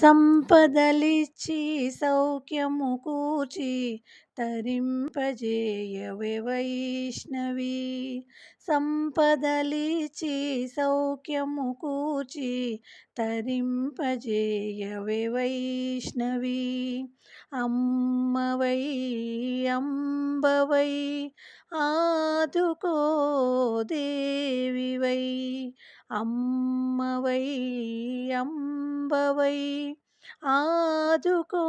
సంపదలిచ్చి సౌఖ్యము కూర్చి తరింపజేయవే వైష్ణవి. సంపదలిచ్చి సౌఖ్యము కూర్చి తరింపజేయవే వైష్ణవి. అమ్మవై అంబవై ఆదుకో దేవివై. అమ్మవై అమ్మ ఆదుకో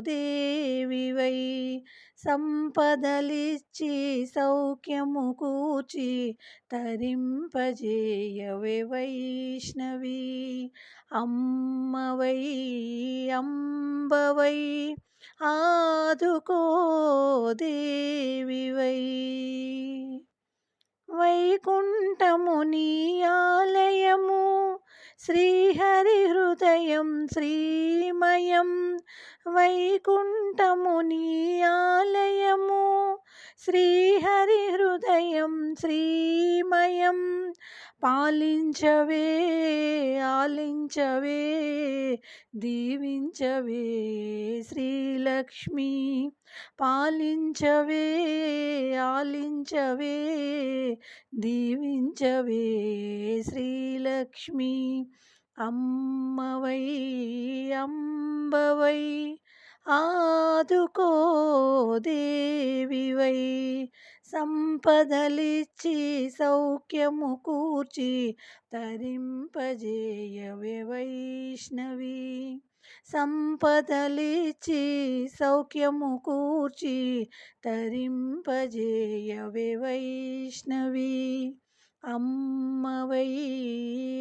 దేవివై సంపదలిచ్చి సౌఖ్యము కూర్చి తరింపజేయవే వైష్ణవి. అమ్మవై అంబవై ఆదుకో దేవివై వైకుంఠముని ఆలయము శ్రీహరి హృదయం శ్రీమయం వైకుంఠముని ఆలయము. శ్రీహరి హృదయం శ్రీమయం పాలించవే ఆలించవే దీవించవే శ్రీలక్ష్మి. పాలించవే ఆలించవే దీవించవే శ్రీలక్ష్మి. అమ్మవై అంబవై ఆదుకో దేవివై. సంపదలిచ్చి సౌఖ్యము కూర్చి తరింపజేయవే వైష్ణవీ. సంపదలిచి సౌఖ్యము కూర్చి తరింపజేయవే వైష్ణవి. అమ్మవై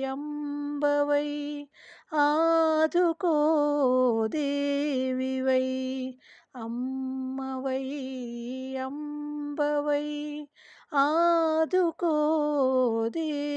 అంబవై ఆదుకో దేవివై. అమ్మవై అంబవై ఆదుకో దేవి.